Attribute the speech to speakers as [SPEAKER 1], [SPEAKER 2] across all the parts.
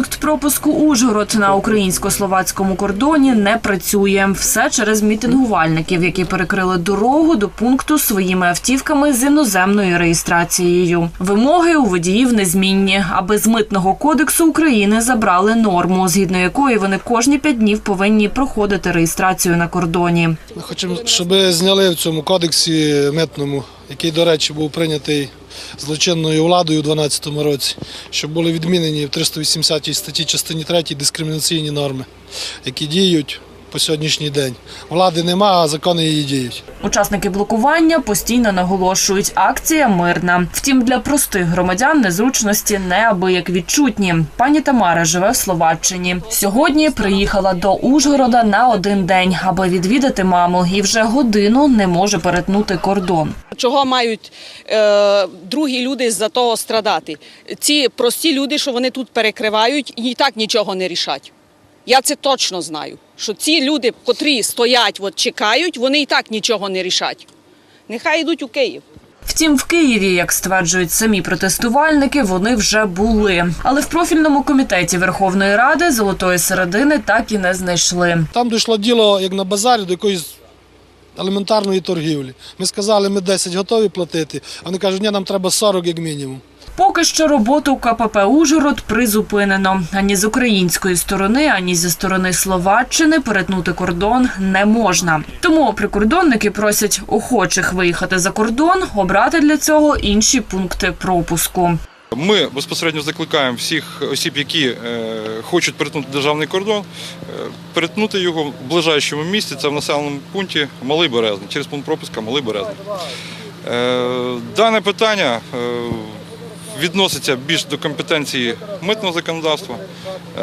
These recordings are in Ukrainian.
[SPEAKER 1] пропуску Ужгород на українсько-словацькому кордоні не працює. Все через мітингувальників, які перекрили дорогу до пункту своїми автівками з іноземною реєстрацією. Вимоги у водіїв незмінні, аби з митного кодексу України забрали норму, згідно якої вони кожні п'ять днів повинні проходити реєстрацію на кордоні.
[SPEAKER 2] Ми хочемо, щоб зняли в цьому кодексі митному, який, до речі, був прийнятий злочинною владою у 2012 році, що були відмінені в 380 статті частині 3 дискримінаційні норми, які діють по сьогоднішній день. Влади нема, а закони її діють.
[SPEAKER 1] Учасники блокування постійно наголошують, акція мирна. Втім, для простих громадян незручності неабияк відчутні. Пані Тамара живе в Словаччині. Сьогодні приїхала до Ужгорода на один день, аби відвідати маму, і вже годину не може перетнути кордон.
[SPEAKER 3] Чого мають е, другі люди з-за того страдати? Ці прості люди, що вони тут перекривають, і так нічого не рішать. Я це точно знаю. Що ці люди, котрі стоять, от чекають, вони і так нічого не рішать. Нехай йдуть у Київ.
[SPEAKER 1] Втім, в Києві, як стверджують самі протестувальники, вони вже були. Але в профільному комітеті Верховної Ради золотої середини так і не знайшли.
[SPEAKER 2] Там дійшло діло, як на базарі, до якоїсь елементарної торгівлі. Ми сказали, ми 10 готові платити, а вони кажуть, ні, нам треба 40 як мінімум.
[SPEAKER 1] Поки що роботу КПП Ужгород призупинено. Ані з української сторони, ані зі сторони Словаччини перетнути кордон не можна. Тому прикордонники просять охочих виїхати за кордон, обрати для цього інші пункти пропуску.
[SPEAKER 4] Ми безпосередньо закликаємо всіх осіб, які е, хочуть перетнути державний кордон, е, перетнути його в ближайшому місці. Це в населеному пункті Малий Березний, через пункт пропуска Малий Березний. Е, дане питання відноситься більш до компетенції митного законодавства. Е,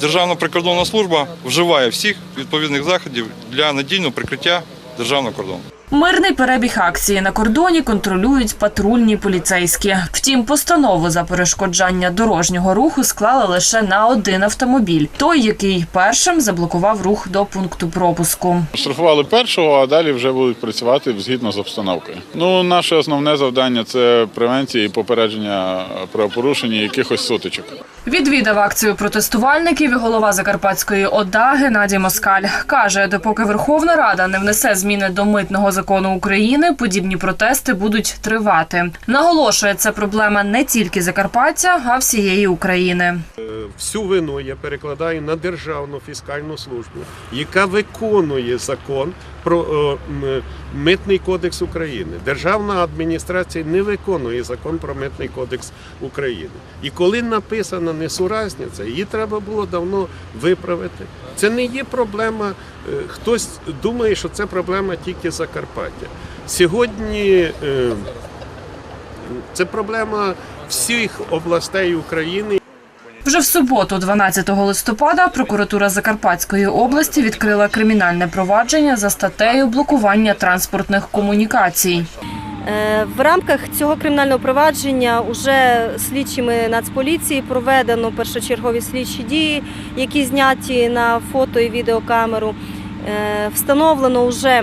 [SPEAKER 4] Державна прикордонна служба вживає всіх відповідних заходів для надійного прикриття державного кордону.
[SPEAKER 1] Мирний перебіг акції на кордоні контролюють патрульні поліцейські. Втім, постанову за перешкоджання дорожнього руху склали лише на один автомобіль, той, який першим заблокував рух до пункту пропуску.
[SPEAKER 5] Штрафували першого, а далі вже будуть працювати згідно з обстановкою. Ну, наше основне завдання це превенція і попередження правопорушень і якихось сутичок.
[SPEAKER 1] Відвідав акцію протестувальників і голова Закарпатської ОДА Геннадій Москаль. Каже, допоки Верховна Рада не внесе зміни до митного закону України, подібні протести будуть тривати. Наголошує, це проблема не тільки Закарпаття, а всієї України.
[SPEAKER 6] всю вину я перекладаю на Державну фіскальну службу, яка виконує закон про митний кодекс України. Державна адміністрація не виконує закон про митний кодекс України. І коли написана несуразниця, її треба було давно виправити. Це не є проблема. е, Хтось думає, що це проблема тільки Закарпаття. Сьогодні е, це проблема всіх областей України.
[SPEAKER 1] Вже в суботу, 12 листопада, прокуратура Закарпатської області відкрила кримінальне провадження за статтею блокування транспортних комунікацій.
[SPEAKER 7] Е, В рамках цього кримінального провадження уже слідчими Нацполіції проведено першочергові слідчі дії, які зняті на фото і відеокамеру. Е, Встановлено вже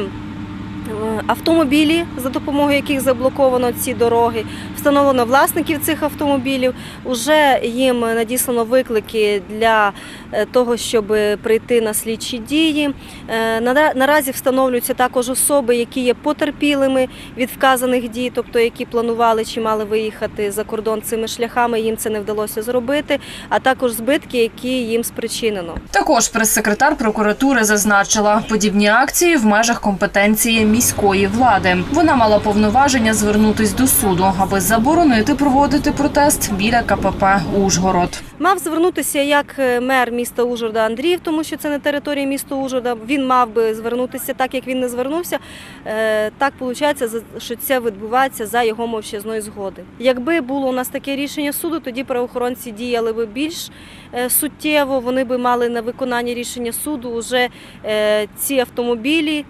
[SPEAKER 7] автомобілі, за допомогою яких заблоковано ці дороги. Встановлено власників цих автомобілів. Уже їм надіслано виклики для е, того, щоб прийти на слідчі дії. Е, Наразі встановлюються також особи, які є потерпілими від вказаних дій, тобто які планували чи мали виїхати за кордон цими шляхами. Їм це не вдалося зробити, а також збитки, які їм спричинено.
[SPEAKER 1] Також прес-секретар прокуратури зазначила, подібні акції в межах компетенції міської влади. Вона мала повноваження звернутись до суду, аби заборонити проводити протест біля КПП Ужгород.
[SPEAKER 7] Мав звернутися як е, мер міста Ужгорода Андріїв, тому що це не територія міста Ужгорода. Він мав би звернутися так, як він не звернувся. Е, Так виходить, що це відбувається за його мовчазної згоди. Якби було у нас таке рішення суду, тоді правоохоронці діяли би більш е, суттєво. Вони би мали на виконання рішення суду вже ці автомобілі.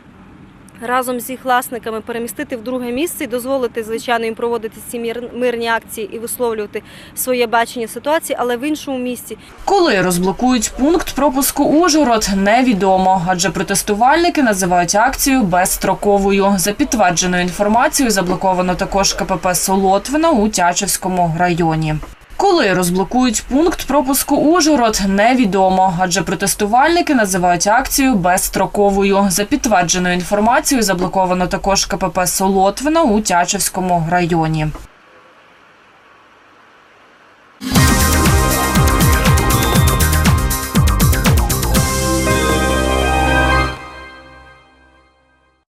[SPEAKER 7] Разом з їх власниками перемістити в друге місце і дозволити, звичайно, їм проводити ці мирні акції і висловлювати своє бачення ситуації, але в іншому місці.
[SPEAKER 1] Коли розблокують пункт пропуску Ужгород, невідомо, адже протестувальники називають акцію безстроковою. За підтвердженою інформацією, заблоковано також КПП Солотвина у Тячівському районі. Коли розблокують пункт пропуску Ужгород, невідомо, адже протестувальники називають акцію безстроковою. За підтвердженою інформацією, заблоковано також КПП Солотвина у Тячівському районі.